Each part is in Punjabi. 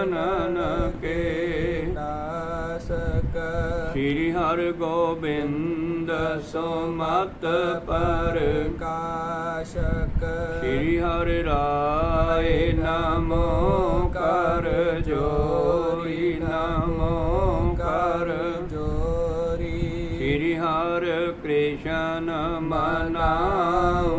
ਬਿਗਨਨ ਕੇ ਨਾਸਕ ਸ੍ਰੀ ਹਰਿ ਗੋਬਿੰਦ ਸੁਮਤ ਪਰ ਕਾਸ਼ਕ ਸ੍ਰੀ ਹਰਿ ਰਾਏ ਨਮੋ ਕਰ। ਜੋਰੀ ਨਮੋ ਕਰ। ਜੋਰੀ। ਸ੍ਰੀ ਹਰਿ ਕ੍ਰਿਸ਼ਨ ਮਨਾਉ।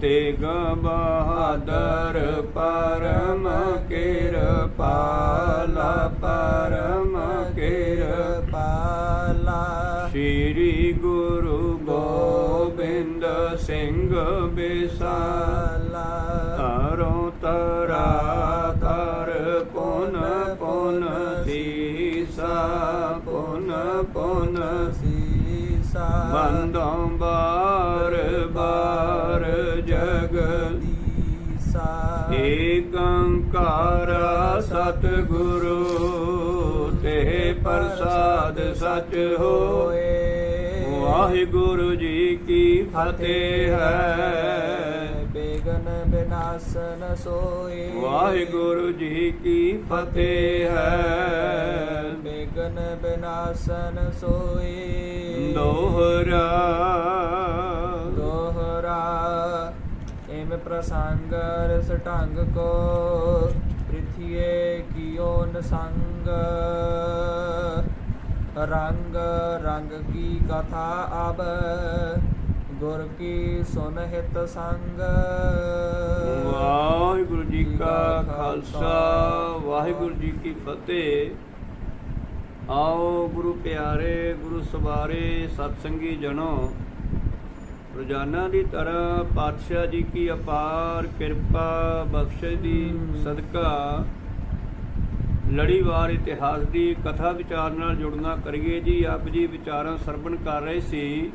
ਤੇਗ ਬਹਾਦਰ ਪਰਮ ਕਿਰਪਾਲਾ ਪਰਮ ਕਿਰਪਾਲਾ। ਸ੍ਰੀ ਗੁਰੂ ਗੋਬਿੰਦ ਸਿੰਘ ਬਿਸਾਲਾ। ਤਰੋ ਤਰਾ ਕਰ ਪੁਨ ਪੁਨ ਸੀਸਾ, ਪੁਨ ਪੁਨ ਸੀਸਾ। ਬੰਦੋਂ ਬਾਰ ਏਕੰਕਾਰ ਸਤਿਗੁਰੂ ਤੇ ਪ੍ਰਸਾਦ ਸਚ ਹੋਏ। ਵਾਹਿਗੁਰੂ ਜੀ ਕੀ ਫਤਿਹ ਹੈ। ਬੇਗਨ ਬਿਨਾਸਨ ਸੋਏ। ਵਾਹਿਗੁਰੂ ਜੀ ਕੀ ਫਤਿਹ ਹੈ। ਬੇਗਨ ਬਿਨਾਸਨ ਸੋਏ। ਦੋਹਰਾ ਪ੍ਰਸੰਗ ਰਸ ਢੰਗ ਕੋ ਪ੍ਰਿਥਿਏ ਕੀਓ ਨਸੰਗ ਰੰਗ ਰੰਗ ਕੀ ਕਥਾ ਅਬ ਗੁਰ ਕੀ ਸੁਨ ਹਿਤ ਸੰਗ। ਵਾਹਿਗੁਰੂ ਜੀ ਕਾ ਖਾਲਸਾ ਵਾਹਿਗੁਰੂ ਜੀ ਕੀ ਫਤਿਹ। ਆਓ ਗੁਰੂ ਪਿਆਰੇ ਗੁਰੂ ਸਵਾਰੇ ਸਤਸੰਗੀ ਜਨੋ। ਰੋਜ਼ਾਨਾ ਦੀ ਤਰ੍ਹਾਂ ਪਾਤਸ਼ਾਹ ਜੀ ਕੀ ਅਪਾਰ ਕਿਰਪਾ ਬਖਸ਼ਿਸ਼ ਦੀ ਸਦਕਾ ਲੜੀਵਾਰ ਇਤਿਹਾਸ ਦੀ ਕਥਾ ਵਿਚਾਰ ਨਾਲ ਜੁੜਨਾ ਕਰੀਏ ਜੀ। ਆਪ ਜੀ ਵਿਚਾਰਾਂ ਸਰਵਣ ਕਰ ਰਹੇ ਸੀ।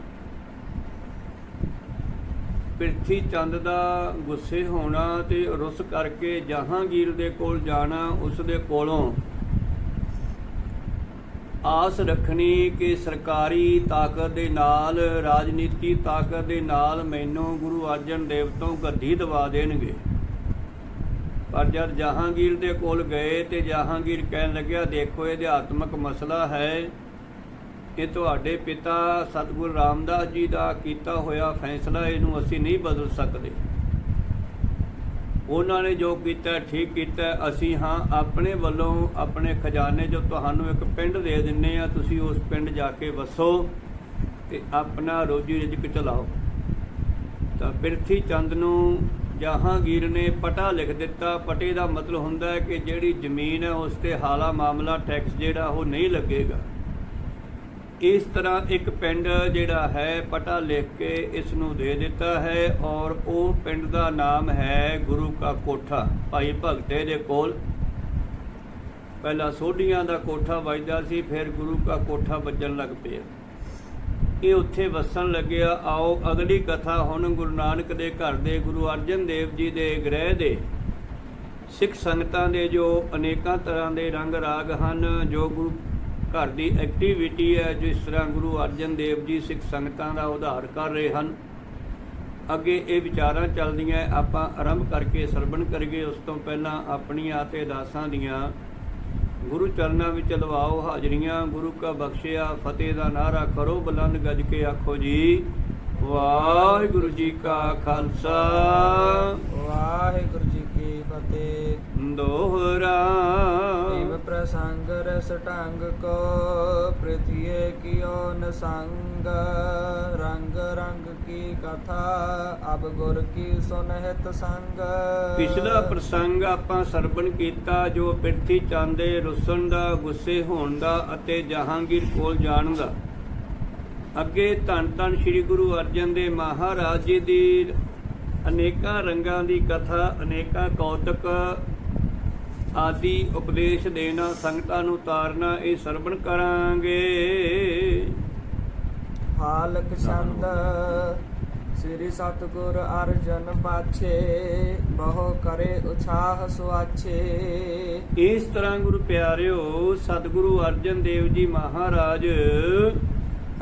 ਪ੍ਰਿਥੀ ਚੰਦ ਦਾ ਗੁੱਸੇ ਹੋਣਾ ਤੇ ਰੁੱਸ ਕਰਕੇ ਜਹਾਂਗੀਰ ਦੇ ਕੋਲ ਜਾਣਾ ਉਸ ਦੇ ਕੋਲੋਂ। ਆਸ ਰੱਖਣੀ ਕਿ ਸਰਕਾਰੀ ਤਾਕਤ ਦੇ ਨਾਲ, ਰਾਜਨੀਤੀ ਤਾਕਤ ਦੇ ਨਾਲ ਮੈਨੂੰ ਗੁਰੂ ਅਰਜਨ ਦੇਵ ਤੋਂ ਗੱਦੀ ਦਵਾ ਦੇਣਗੇ। ਪਰ ਜਦ ਜਹਾਂਗੀਰ ਦੇ ਕੋਲ ਗਏ ਤੇ ਜਹਾਂਗੀਰ ਕਹਿਣ ਲੱਗਿਆ, ਦੇਖੋ, ਇਹ ਅਧਿਆਤਮਕ ਮਸਲਾ ਹੈ। ਇਹ ਤੁਹਾਡੇ ਪਿਤਾ ਸਤਿਗੁਰੂ ਰਾਮਦਾਸ ਜੀ ਦਾ ਕੀਤਾ ਹੋਇਆ ਫੈਸਲਾ, ਇਹਨੂੰ ਅਸੀਂ ਨਹੀਂ ਬਦਲ ਸਕਦੇ। ਉਹਨਾਂ ਨੇ ਜੋ ਕੀਤਾ, ਠੀਕ ਕੀਤਾ। ਅਸੀਂ ਹਾਂ ਆਪਣੇ ਵੱਲੋਂ ਆਪਣੇ ਖਜ਼ਾਨੇ ਜੋ ਤੁਹਾਨੂੰ ਇੱਕ ਪਿੰਡ ਦੇ ਦਿੰਨੇ ਆ, ਤੁਸੀਂ ਉਸ ਪਿੰਡ ਜਾ ਕੇ ਵਸੋ ਤੇ ਆਪਣਾ ਰੋਜੀ ਰਿਜ਼ਕ ਚਲਾਓ। ਤਾਂ ਬਿਰਥੀ ਚੰਦ ਨੂੰ ਜਹਾਂਗੀਰ ਨੇ ਪਟਾ ਲਿਖ ਦਿੱਤਾ। ਪਟੇ ਦਾ ਮਤਲਬ ਹੁੰਦਾ ਹੈ ਕਿ ਜਿਹੜੀ ਜ਼ਮੀਨ ਹੈ, ਉਸ ਤੇ ਹਾਲਾ ਮਾਮਲਾ ਟੈਕਸ ਜਿਹੜਾ ਉਹ ਨਹੀਂ ਲੱਗੇਗਾ। ਇਸ ਤਰ੍ਹਾਂ ਇੱਕ ਪਿੰਡ ਜਿਹੜਾ ਹੈ ਪਟਾ ਲਿਖ ਕੇ ਇਸ ਨੂੰ ਦੇ ਦਿੱਤਾ ਹੈ ਔਰ ਉਹ ਪਿੰਡ ਦਾ ਨਾਮ ਹੈ ਗੁਰੂ ਕਾ ਕੋਠਾ। ਭਾਈ ਭਗਤੇ ਦੇ ਕੋਲ ਪਹਿਲਾਂ ਸੋਢੀਆਂ ਦਾ ਕੋਠਾ ਵੱਜਦਾ ਸੀ, ਫਿਰ ਗੁਰੂ ਕਾ ਕੋਠਾ ਵੱਜਣ ਲੱਗ ਪਿਆ। ਇਹ ਉੱਥੇ ਵਸਣ ਲੱਗਿਆ। ਆਓ ਅਗਲੀ ਕਥਾ ਹੁਣ ਗੁਰੂ ਨਾਨਕ ਦੇ ਘਰ ਦੇ, ਗੁਰੂ ਅਰਜਨ ਦੇਵ ਜੀ ਦੇ ਗ੍ਰਹਿ ਦੇ। ਸਿੱਖ ਸੰਗਤਾਂ ਦੇ ਜੋ ਅਨੇਕਾਂ ਤਰ੍ਹਾਂ ਦੇ ਰੰਗ ਰਾਗ ਹਨ, ਜੋ ਗੁਰੂ ਘਰ ਦੀ ਐਕਟੀਵਿਟੀ ਹੈ ਜਿਸ ਤਰ੍ਹਾਂ ਗੁਰੂ ਅਰਜਨ ਦੇਵ ਜੀ ਸਿੱਖ ਸੰਗਤਾਂ ਦਾ ਉਧਾਰ ਕਰ ਰਹੇ ਹਨ। ਅੱਗੇ ਇਹ ਵਿਚਾਰਾਂ ਚੱਲਦੀਆਂ ਆਪਾਂ ਆਰੰਭ ਕਰਕੇ ਸਰਵਣ ਕਰੀਏ। ਉਸ ਤੋਂ ਪਹਿਲਾਂ ਆਪਣੀਆਂ ਤੇ ਦਾਸਾਂ ਦੀਆਂ ਗੁਰੂ ਚਰਨਾਂ ਵਿੱਚ ਲਵਾਓ ਹਾਜ਼ਰੀਆਂ। ਗੁਰੂ ਕਾ ਬਖਸ਼ਿਆ ਫਤਿਹ ਦਾ ਨਾਰਾ ਕਰੋ ਬੁਲੰਦ ਗੱਜ ਕੇ ਆਖੋ ਜੀ ਵਾਹਿਗੁਰੂ ਜੀ ਕਾ ਖਾਲਸਾ। ਵਾਹਿਗੁਰੂ ਜੀ ਕੀ ਫਤਿਹ। ਦੋਹਰਾ ਪ੍ਰਸੰਗ ਢੰਗ ਕੋ ਪ੍ਰਿਥਿਏ ਕੀਓ ਨਸੰਗ ਰੰਗ ਰੰਗ ਕੀ ਕਥਾ, ਅਬ ਗੁਰ ਕੀ ਸੁਨ ਸੰਗ। ਪਿਛਲਾ ਪ੍ਰਸੰਗ ਆਪਾਂ ਸਰਵਣ ਕੀਤਾ, ਜੋ ਪਿਰਥੀ ਚਾਂਦੇ ਰੁੱਸਣ ਦਾ, ਗੁੱਸੇ ਹੋਣ ਦਾ ਅਤੇ ਜਹਾਂਗੀਰ ਕੋਲ ਜਾਣ ਦਾ। ਅੱਗੇ ਧੰਨ ਧੰਨ ਸ੍ਰੀ ਗੁਰੂ ਅਰਜਨ ਦੇ ਮਹਾਰਾਜ ਜੀ ਦੀ ਅਨੇਕਾਂ ਰੰਗਾਂ ਦੀ ਕਥਾ, ਅਨੇਕਾਂ ਕੌਤਕ ਆਦਿ ਉਪਦੇਸ਼ ਦੇਣਾ ਸੰਗਤਾਂ ਨੂੰ ਤਾਰਨਾ ਇਹ ਸਰਵਣ ਕਰਾਂਗੇ। ਹਾਲਕ ਛੰਦ ਸ੍ਰੀ ਸਤਗੁਰ ਅਰਜਨ ਬਾਛੇ ਬਹੁ ਕਰੇ ਉਛਾਹ ਸੁਆਛੇ। ਇਸ ਤਰ੍ਹਾਂ ਗੁਰੂ ਪਿਆਰਿਓ ਸਤਿਗੁਰੂ ਅਰਜਨ ਦੇਵ ਜੀ ਮਹਾਰਾਜ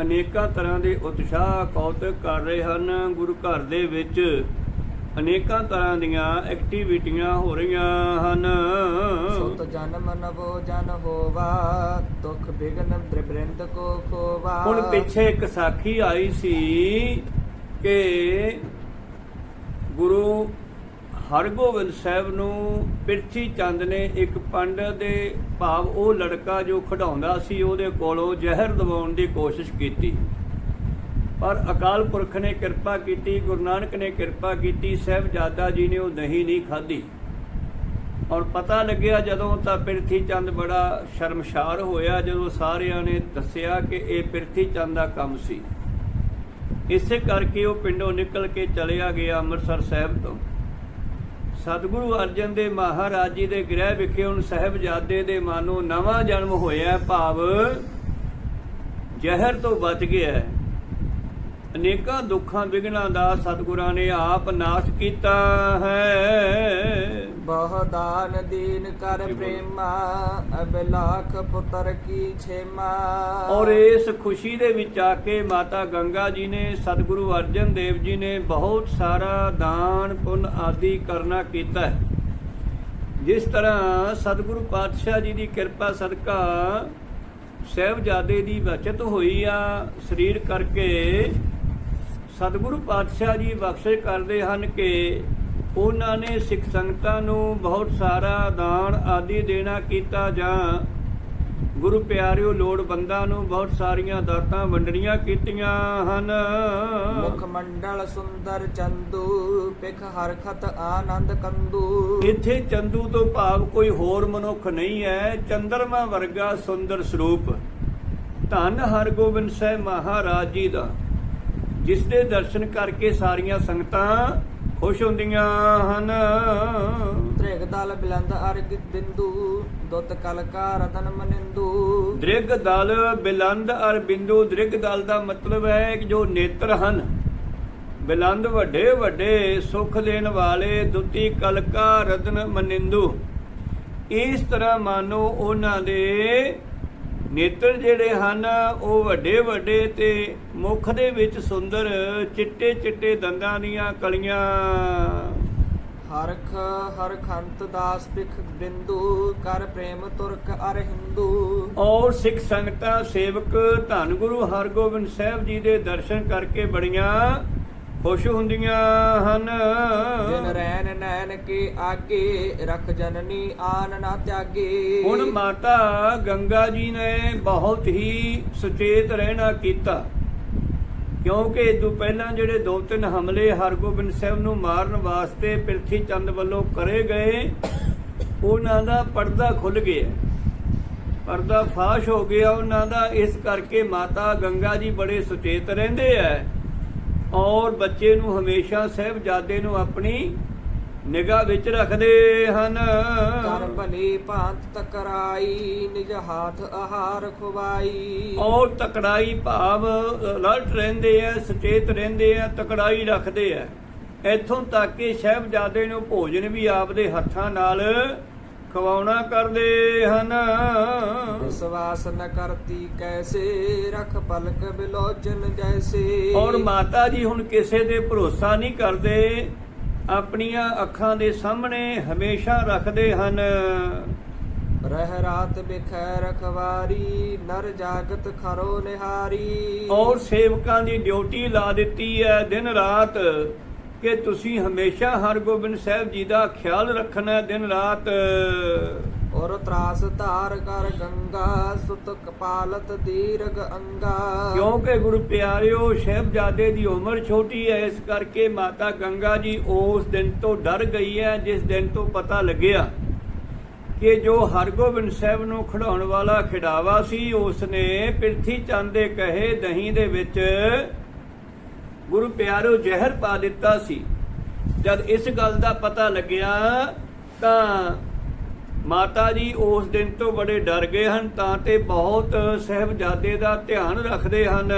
ਅਨੇਕਾਂ ਤਰ੍ਹਾਂ ਦੇ ਉਤਸ਼ਾਹ ਕੌਤਕ ਕਰ ਰਹੇ ਹਨ। ਗੁਰੂ ਘਰ ਦੇ ਵਿੱਚ ਅਨੇਕਾਂ ਤਰ੍ਹਾਂ ਦੀਆਂ ਐਕਟੀਵਿਟੀਆਂ ਹੋ ਰਹੀਆਂ ਹਨ। ਸੁਤ ਜਨਮ ਨਵੋ ਜਨ ਹੋਵਾ ਦੁਖ ਬਿਗਨ ਬ੍ਰਿੰਦ ਕੋ ਖੋਵਾ। ਹੁਣ ਪਿੱਛੇ ਇੱਕ ਸਾਖੀ ਆਈ ਸੀ ਕਿ ਗੁਰੂ ਹਰਗੋਬਿੰਦ ਸਾਹਿਬ ਨੂੰ ਪਿਰਥੀ ਚੰਦ ਨੇ ਇੱਕ ਪੰਡਤ ਦੇ ਭਾਵ ਉਹ ਲੜਕਾ ਜੋ ਖਡਾਉਂਦਾ ਸੀ ਉਹਦੇ ਕੋਲੋਂ ਜ਼ਹਿਰ ਦਵਾਉਣ ਦੀ ਕੋਸ਼ਿਸ਼ ਕੀਤੀ। ਪਰ ਅਕਾਲ ਪੁਰਖ ਨੇ ਕਿਰਪਾ ਕੀਤੀ, ਗੁਰੂ ਨਾਨਕ ਨੇ ਕਿਰਪਾ ਕੀਤੀ, ਸਾਹਿਬਜ਼ਾਦਾ ਜੀ ਨੇ ਉਹ ਦਹੀਂ ਨਹੀਂ ਖਾਧੀ। ਔਰ ਪਤਾ ਲੱਗਿਆ ਜਦੋਂ ਤਾਂ ਪ੍ਰਿਥੀ ਚੰਦ ਬੜਾ ਸ਼ਰਮਸ਼ਾਰ ਹੋਇਆ, ਜਦੋਂ ਸਾਰਿਆਂ ਨੇ ਦੱਸਿਆ ਕਿ ਇਹ ਪ੍ਰਿਥੀ ਚੰਦ ਦਾ ਕੰਮ ਸੀ। ਇਸੇ ਕਰਕੇ ਉਹ ਪਿੰਡੋਂ ਨਿਕਲ ਕੇ ਚਲਿਆ ਗਿਆ ਅੰਮ੍ਰਿਤਸਰ ਸਾਹਿਬ ਤੋਂ। ਸਤਿਗੁਰੂ ਅਰਜਨ ਦੇ ਮਹਾਰਾਜ ਜੀ ਦੇ ਗ੍ਰਹਿ ਵਿਖੇ ਹੁਣ ਸਾਹਿਬਜ਼ਾਦੇ ਦੇ ਮਾਨੋ ਨਵਾਂ ਜਨਮ ਹੋਇਆ ਭਾਵ ਜ਼ਹਿਰ ਤੋਂ ਬਚ ਗਿਆ ਅਨੇਕਾਂ ਦੁੱਖਾਂ ਵਿਗਨਾਂ ਦਾ ਸਤਿਗੁਰਾਂ ਨੇ ਆਪ ਨਾਸ਼ ਕੀਤਾ ਹੈ। ਬਹੁ ਦਾਨ ਦੀਨ ਕਰ। ਪ੍ਰੇਮਾ ਅਬਲਾਖ ਪੁੱਤਰ ਕੀ ਛੇਮਾ। ਔਰ ਇਸ ਖੁਸ਼ੀ ਦੇ ਵਿੱਚ ਆ ਕੇ ਮਾਤਾ ਗੰਗਾ ਜੀ ਨੇ ਸਤਿਗੁਰੂ ਅਰਜਨ ਦੇਵ ਜੀ ਨੇ ਬਹੁਤ ਸਾਰਾ ਦਾਨ ਪੁੰਨ ਆਦਿ ਕਰਨਾ ਕੀਤਾ ਹੈ। ਜਿਸ ਤਰ੍ਹਾਂ ਸਤਿਗੁਰੂ ਪਾਤਸ਼ਾਹ ਜੀ ਦੀ ਕਿਰਪਾ ਸਦਕਾ ਸਹਿਬਜ਼ਾਦੇ ਦੀ ਬਚਤ ਹੋਈ ਆ ਸਰੀਰ ਕਰਕੇ ਸਤਿਗੁਰੂ ਪਾਤਸ਼ਾਹ ਜੀ ਬਖਸ਼ਿਸ਼ ਕਰਦੇ ਹਨ ਕਿ ਉਹਨਾਂ ਨੇ ਸਿੱਖ ਸੰਗਤਾਂ ਨੂੰ ਬਹੁਤ ਸਾਰਾ ਦਾਨ ਆਦਿ ਦੇਣਾ ਕੀਤਾ ਜਾਂ ਗੁਰੂ ਪਿਆਰਿਓ ਲੋੜਵੰਦਾਂ ਨੂੰ ਬਹੁਤ ਸਾਰੀਆਂ ਦਾਤਾਂ ਵੰਡਣੀਆਂ ਕੀਤੀਆਂ ਹਨ। ਮੁਖ ਮੰਡਲ ਸੁੰਦਰ ਚੰਦੂ ਪਿਖ ਹਰਖਤ ਆਨੰਦ ਕੰਦੂ। ਇੱਥੇ ਚੰਦੂ ਤੋਂ ਭਾਵ ਕੋਈ ਹੋਰ ਮਨੁੱਖ ਨਹੀਂ ਹੈ ਚੰਦਰਮਾ ਵਰਗਾ ਸੁੰਦਰ ਸਰੂਪ। ਧੰਨ ਹਰਗੋਬਿੰਦ ਸਾਹਿਬ ਮਹਾਰਾਜ ਜੀ ਦਾ। ਜਿਸ ਦੇ ਦਰਸ਼ਨ ਕਰਕੇ ਸਾਰੀਆਂ ਸੰਗਤਾਂ ਖੁਸ਼ ਹੁੰਦੀਆਂ ਹਨ। ਤ੍ਰਿਗ ਦਲ ਬਿਲੰਦ ਅਰਗ ਬਿੰਦੂ ਦੁੱਤ ਕਲਕਾ ਰਤਨ ਮਨਿੰਦੂ। ਦ੍ਰਿਗ ਦਲ ਬਿਲੰਦ ਅਰ ਬਿੰਦੂ ਦ੍ਰਿਗ ਦਲ ਦਾ ਮਤਲਬ ਹੈ ਕਿ ਜੋ ਨੇਤਰ ਹਨ। ਬਿਲੰਦ ਵੱਡੇ ਵੱਡੇ ਸੁਖ ਦੇਣ ਵਾਲੇ ਦੁੱਤੀ ਕਲਕਾ ਰਤਨ ਮਨਿੰਦੂ। ਇਸ ਤਰ੍ਹਾਂ ਮਾਨੋ ਉਹਨਾਂ ਦੇ ਨੇਤਰ ਜਿਹੜੇ ਹਨ ਉਹ ਵੱਡੇ ਵੱਡੇ ਤੇ ਮੁਖ ਦੇ ਵਿੱਚ ਸੁੰਦਰ ਚਿੱਟੇ ਚਿੱਟੇ ਦੰਦਾਂ ਦੀਆਂ ਕਲੀਆਂ। ਹਰਖ ਹਰਖੰਤ ਦਾਸ ਪਿਖ ਬਿੰਦੂ ਕਰ ਪ੍ਰੇਮ ਤੁਰਕ ਅਰ ਹਿੰਦੂ। ਔਰ ਸਿੱਖ ਸੰਗਤਾਂ ਸੇਵਕ ਧੰਨ ਗੁਰੂ ਹਰਗੋਬਿੰਦ ਸਾਹਿਬ ਜੀ ਦੇ ਦਰਸ਼ਨ ਕਰਕੇ ਬੜੀਆਂ ਖੁਸ਼ ਹੁੰਦੀਆਂ ਹਨ। ਜਿਨ ਰੈਨ ਨੈਣ ਕੇ ਆਗੇ ਰਖ ਜਨਨੀ ਆਨ ਨਾ ਤਿਆਗੇ। ਹੁਣ ਮਾਤਾ ਗੰਗਾ ਜੀ ਨੇ ਬਹੁਤ ਹੀ ਸੁਚੇਤ ਰਹਿਣਾ ਕੀਤਾ। ਕਿਉਂਕਿ ਇਹ ਤੋਂ ਪਹਿਲਾਂ ਜਿਹੜੇ ਦੋ ਤਿੰਨ ਹਮਲੇ ਹਰਗੋਬਿੰਦ ਸਾਹਿਬ ਨੂੰ ਮਾਰਨ ਵਾਸਤੇ ਪ੍ਰਿਥੀ ਚੰਦ ਵੱਲੋਂ ਕਰੇ ਗਏ ਉਹਨਾਂ ਦਾ ਪਰਦਾ ਖੁੱਲ ਗਿਆ। ਪਰਦਾ ਫਾਸ਼ ਹੋ ਗਿਆ। ਉਹਨਾਂ ਦਾ ਇਸ ਕਰਕੇ ਮਾਤਾ ਗੰਗਾ ਜੀ ਬੜੇ ਸੁਚੇਤ ਰਹਿੰਦੇ ਐ ਔਰ ਬੱਚੇ ਨੂੰ ਹਮੇਸ਼ਾ ਸਹਿਬਜ਼ਾਦੇ ਨੂੰ ਆਪਣੀ ਨਿਗਾਹ ਵਿੱਚ ਰੱਖਦੇ ਹਨ। ਕਰ ਭਲੀ ਭਾਂਤ ਤਕਰਾਈ ਨਿਜ ਹਾਥ ਆਹਾਰ ਖੁਵਾਈ। ਔਰ ਤਕੜਾਈ ਭਾਵ ਅਲਰਟ ਰਹਿੰਦੇ ਆ ਸੁਚੇਤ ਰਹਿੰਦੇ ਆ ਤਕੜਾਈ ਰੱਖਦੇ ਆ ਇੱਥੋਂ ਤੱਕ ਕਿ ਸਹਿਬਜ਼ਾਦੇ ਨੂੰ ਭੋਜਨ ਵੀ ਆਪਦੇ ਹੱਥਾਂ ਨਾਲ ਖਵਾਉਣਾ ਕਰਦੇ ਹਨ। ਵਿਸ਼ਵਾਸ ਨ ਕਰਤੀ ਕੈਸੇ ਰਖ ਪਲਕ ਬਿਲੋਚਨ ਜੈਸੇ। ਔਰ ਮਾਤਾ ਜੀ ਹੁਣ ਕਿਸੇ ਦੇ ਭਰੋਸਾ ਨਹੀਂ ਕਰਦੇ ਆਪਣੀਆਂ ਅੱਖਾਂ ਦੇ ਸਾਹਮਣੇ ਹਮੇਸ਼ਾ ਰੱਖਦੇ ਹਨ। ਰਹਿ ਰਾਤ ਬਿਖੈ ਰਖਵਾਰੀ ਨਰ ਜਾਗਤ ਖਰੋ ਨਿਹਾਰੀ। ਔਰ ਸੇਵਕਾਂ ਦੀ ਡਿਊਟੀ ਲਾ ਦਿੱਤੀ ਹੈ ਦਿਨ ਰਾਤ। ਕਿ ਤੁਸੀਂ ਹਮੇਸ਼ਾ ਹਰਗੋਬਿੰਦ ਸਾਹਿਬ ਜੀ ਦਾ ਖਿਆਲ ਰੱਖਣਾ ਦਿਨ ਰਾਤ? ਔਰ ਤਰਾਸ ਧਾਰ ਕਰ ਗੰਗਾ ਸੁਤ ਕਪਾਲਤ ਦੀਰਗ ਅੰਗਾ। ਕਿਉਂਕਿ ਗੁਰੂ ਪਿਆਰਿਓ ਸਾਹਿਬਜ਼ਾਦੇ ਦੀ ਉਮਰ ਛੋਟੀ ਹੈ ਇਸ ਕਰਕੇ ਮਾਤਾ ਗੰਗਾ ਜੀ ਉਸ ਦਿਨ ਤੋਂ ਡਰ ਗਈ ਹੈ ਜਿਸ ਦਿਨ ਤੋਂ ਪਤਾ ਲੱਗਿਆ ਕਿ ਜੋ ਹਰਗੋਬਿੰਦ ਸਾਹਿਬ ਨੂੰ ਖਿਡਾਉਣ ਵਾਲਾ ਖਿਡਾਵਾ ਸੀ ਉਸ ਨੇ ਪਿਰਥੀ ਚੰਦ ਦੇ ਕਹੇ ਦਹੀਂ ਦੇ ਵਿੱਚ ਗੁਰੂ ਪਿਆਰਿਓ ਜ਼ਹਿਰ ਪਾ ਦਿੱਤਾ ਸੀ। ਜਦ ਇਸ ਗੱਲ ਦਾ ਪਤਾ ਲੱਗਿਆ ਤਾਂ ਮਾਤਾ ਜੀ ਉਸ ਦਿਨ ਤੋਂ ਬੜੇ ਡਰ ਗਏ ਹਨ ਤਾਂ ਤੇ ਬਹੁਤ ਸਹਿਬਜ਼ਾਦੇ ਦਾ ਧਿਆਨ ਰੱਖਦੇ ਹਨ।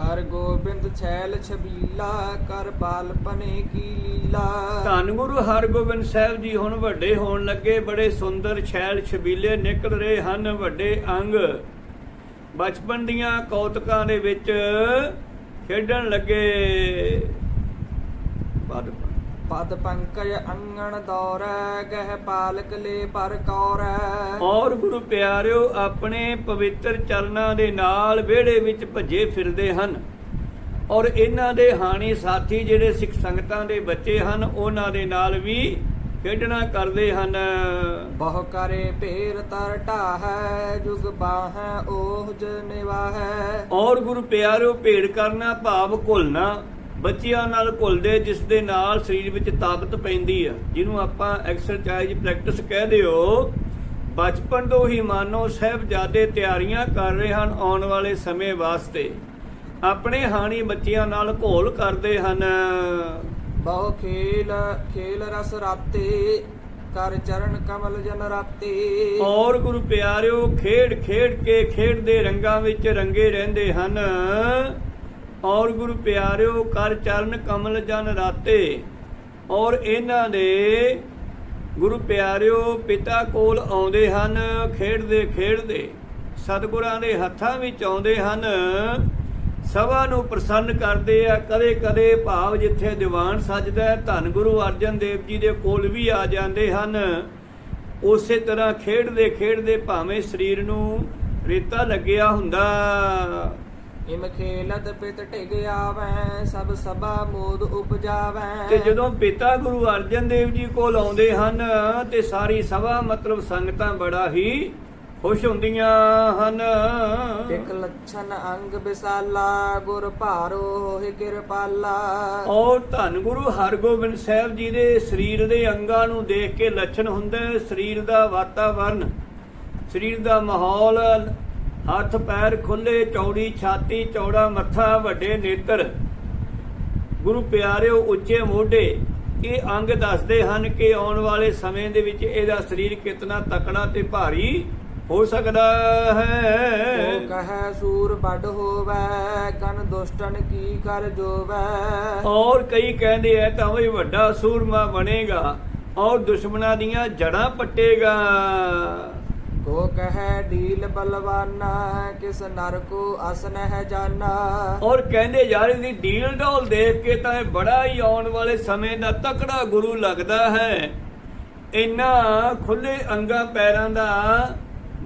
ਹਰ ਗੋਬਿੰਦ ਛੈਲ ਛਬੀਲਾ ਕਰ ਬਾਲਪਨੇ ਕੀ ਲੀਲਾ। ਧੰਨ ਗੁਰੂ ਹਰਗੋਬਿੰਦ ਸਾਹਿਬ ਜੀ ਹੁਣ ਵੱਡੇ ਹੋਣ ਲੱਗੇ ਬੜੇ ਸੁੰਦਰ ਛੈਲ ਛਬੀਲੇ ਨਿਕਲ ਰਹੇ ਹਨ ਵੱਡੇ ਅੰਗ। ਬਚਪਨ ਦੀਆਂ ਕੌਤਕਾਂ ਦੇ ਵਿੱਚ ਖੇਡਣ ਲੱਗੇ। ਪਦ ਪਦ ਪੰਕਜ ਅੰਗਣ ਦੌਰੈ ਗਹਿ ਪਾਲਕ ਲੈ ਪਰ ਕੌਰੈ। ਔਰ ਗੁਰੂ ਪਿਆਰਿਓ ਆਪਣੇ ਪਵਿੱਤਰ ਚਰਨਾਂ ਦੇ ਨਾਲ ਵਿਹੜੇ ਵਿੱਚ ਭੱਜੇ ਫਿਰਦੇ ਹਨ। ਔਰ ਇਹਨਾਂ ਦੇ ਹਾਣੀ ਸਾਥੀ ਜਿਹੜੇ ਸਿੱਖ ਸੰਗਤਾਂ ਦੇ ਬੱਚੇ ਹਨ ਉਹਨਾਂ ਦੇ ਨਾਲ ਵੀ ਖੇਡਣਾ ਕਰਦੇ ਹਨ। ਬਹੁ ਕਰੇ ਪੇਰ ਤਰ ਢਾਹੈ ਜੁਗ ਬਾਹੈ ਓਹ ਜਨਿਵਾਹੈ ਔਰ ਗੁਰੂ ਪਿਆਰਿਓ ਭੇੜ ਕਰਨਾ ਭਾਵ ਘੁਲਣਾ। ਬੱਚਿਆਂ ਨਾਲ ਘੁਲਦੇ ਜਿਸ ਦੇ ਨਾਲ ਸਰੀਰ ਵਿੱਚ ਤਾਕਤ ਪੈਂਦੀ ਆ। ਜਿਹਨੂੰ ਆਪਾਂ ਐਕਸਰਸਾਈਜ਼ ਪ੍ਰੈਕਟਿਸ ਕਹਦੇ ਹੋ ਬਚਪਨ ਤੋਂ ਹੀ ਮਾਨੋ ਸਾਹਿਬਜ਼ਾਦੇ ਤਿਆਰੀਆਂ ਕਰ ਰਹੇ ਹਨ ਆਉਣ ਵਾਲੇ ਸਮੇਂ ਵਾਸਤੇ। ਆਪਣੇ ਹਾਣੀ ਬੱਚਿਆਂ ਨਾਲ ਘੋਲ ਕਰਦੇ ਹਨ। ਬਹੁ ਖੇਲ ਖੇਲ ਰਸ ਰਾਤੇ, ਕਰ ਚਰਨ ਕਮਲ ਜਨ ਰਾਤੇ। ਔਰ ਗੁਰੂ ਪਿਆਰਿਓ, ਖੇਡ ਖੇਡ ਕੇ ਖੇਡਦੇ ਰੰਗਾਂ ਵਿੱਚ ਰੰਗੇ ਰਹਿੰਦੇ ਹਨ। ਔਰ ਗੁਰੂ ਪਿਆਰਿਓ, ਕਰ ਚਰਨ ਕਮਲ ਜਨ ਰਾਤੇ। ਔਰ ਇਹਨਾਂ ਦੇ ਗੁਰੂ ਪਿਆਰਿਓ, ਪਿਤਾ ਕੋਲ ਆਉਂਦੇ ਹਨ, ਖੇਡਦੇ ਖੇਡਦੇ, ਸਤਿਗੁਰਾਂ ਦੇ ਹੱਥਾਂ ਵਿੱਚ ਆਉਂਦੇ ਹਨ। ਸਭਾ ਨੂੰ ਪ੍ਰਸੰਨ ਕਰਦੇ ਆ ਕਦੇ ਕਦੇ ਭਾਵ ਜਿੱਥੇ ਦੀਵਾਨ ਸਜਦਾ ਧੰਨ ਗੁਰੂ ਅਰਜਨ ਦੇਵ ਜੀ ਦੇ ਕੋਲ ਵੀ ਆ ਜਾਂਦੇ ਹਨ। ਉਸੇ ਤਰ੍ਹਾਂ ਖੇਡਦੇ ਖੇਡਦੇ ਭਾਵੇਂ ਸਰੀਰ ਨੂੰ ਰੇਤਾ ਲੱਗਿਆ ਹੁੰਦਾ। ਇਮ ਖੇਲਤ ਪਿਤ ਢਿਗ ਆਵੈ ਸਭ ਸਭਾ ਮੋਦ ਉਪਜਾਵੈ। ਤੇ ਜਦੋਂ ਪਿਤਾ ਗੁਰੂ ਅਰਜਨ ਦੇਵ ਜੀ ਕੋਲ ਆਉਂਦੇ ਹਨ ਤੇ ਸਾਰੀ ਸਭਾ ਮਤਲਬ ਸੰਗਤਾਂ ਬੜਾ ਹੀ ਖੁਸ਼ ਹੁੰਦੀਆਂ ਹਨ। ਇਕ ਲੱਛਣ ਅੰਗ ਵਿਸਾਲਾ ਗੁਰ ਭਾਰੋ ਹੋਏ ਕਿਰਪਾਲਾ। ਔਰ ਧੰਨ ਗੁਰੂ ਹਰਗੋਬਿੰਦ ਸਾਹਿਬ ਜੀ ਦੇ ਸਰੀਰ ਦੇ ਅੰਗਾਂ ਨੂੰ ਦੇਖ ਕੇ ਲੱਛਣ ਹੁੰਦਾ ਹੈ ਸਰੀਰ ਦਾ ਵਾਤਾਵਰਨ ਸਰੀਰ ਦਾ ਮਾਹੌਲ ਹੱਥ ਪੈਰ ਖੁੱਲੇ ਚੌੜੀ ਛਾਤੀ ਚੌੜਾ ਮੱਥਾ ਵੱਡੇ ਨੇਤਰ। ਗੁਰੂ ਪਿਆਰਿਓ ਉੱਚੇ ਮੋਢੇ ਇਹ ਅੰਗ ਦੱਸਦੇ ਹਨ ਕਿ ਆਉਣ ਵਾਲੇ ਸਮੇਂ ਦੇ ਵਿੱਚ ਇਹਦਾ ਸਰੀਰ ਕਿਤਨਾ ਤਕੜਾ ਤੇ ਭਾਰੀ ਹੋ ਸਕਦਾ ਉਹ ਹੈ ਕਹੈ ਸੂਰ ਵੱਡ ਹੋਵੈ ਕਨ ਦੁਸ਼ਟਨ ਕੀ ਕਰ ਜੋਵੈ। ਔਰ ਕਈ ਕਹਿੰਦੇ ਐ ਤਾਂ ਵੀ ਵੱਡਾ ਸੂਰਮਾ ਬਣੇਗਾ ਔਰ ਦੁਸ਼ਮਣਾਂ ਦੀਆਂ ਜੜਾਂ ਪੱਟੇਗਾ। ਕੋ ਕਹੈ ਢੀਲ ਬਲਵਾਨਾ ਕਿਸ ਨਰ ਕੋ ਅਸਨ ਹੈ ਜਾਨਾ? ਔਰ ਕਹਿੰਦੇ ਯਾਰ ਇਹਦੀ ਡੀਲ ਡੋਲ ਦੇਖ ਕੇ ਤਾਂ ਇਹ ਬੜਾ ਹੀ ਆਉਣ ਵਾਲੇ ਸਮੇਂ ਦਾ ਤਕੜਾ ਗੁਰੂ ਲੱਗਦਾ ਹੈ। ਇੰਨਾ ਖੁੱਲੇ ਅੰਗਾਂ ਪੈਰਾਂ ਦਾ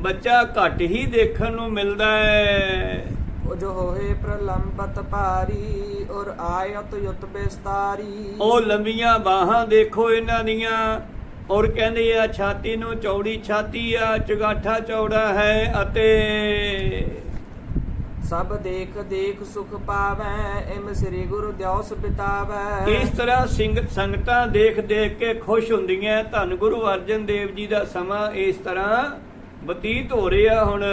ਬੱਚਾ ਘੱਟ ਹੀ ਦੇਖਣ ਨੂੰ ਮਿਲਦਾ ਹੈ। ਉਹ ਜੋ ਹੋਏ ਪ੍ਰਲੰਬਤ ਭਾਰੀ ਔਰ ਆਇਤ ਯੁਤ ਬਿਸਤਾਰੀ। ਉਹ ਲੰਬੀਆਂ ਬਾਹਾਂ ਦੇਖੋ ਇਹਨਾਂ ਦੀਆਂ ਔਰ ਕਹਿੰਦੇ ਆ ਛਾਤੀ ਨੂੰ ਚੌੜੀ ਛਾਤੀ ਆ ਚਗਾਠਾ ਚੌੜਾ ਹੈ ਅਤੇ ਸਭ ਦੇਖ ਦੇਖ ਸੁਖ ਪਾਵੈ ਇਮ ਸ੍ਰੀ ਗੁਰੂ ਦਿਉਸ ਬਿਤਾਵੈ ਇਸ ਤਰ੍ਹਾਂ ਸਿੰਘ ਸੰਗਤਾਂ ਦੇਖ ਦੇਖ ਕੇ ਖੁਸ਼ ਹੁੰਦੀਆਂ। ਧੰਨ ਗੁਰੂ ਅਰਜਨ ਦੇਵ ਜੀ ਦਾ ਸਮਾਂ ਇਸ ਤਰ੍ਹਾਂ ਬਤੀਤ ਹੋ ਰਿਹਾ ਹੁਣ।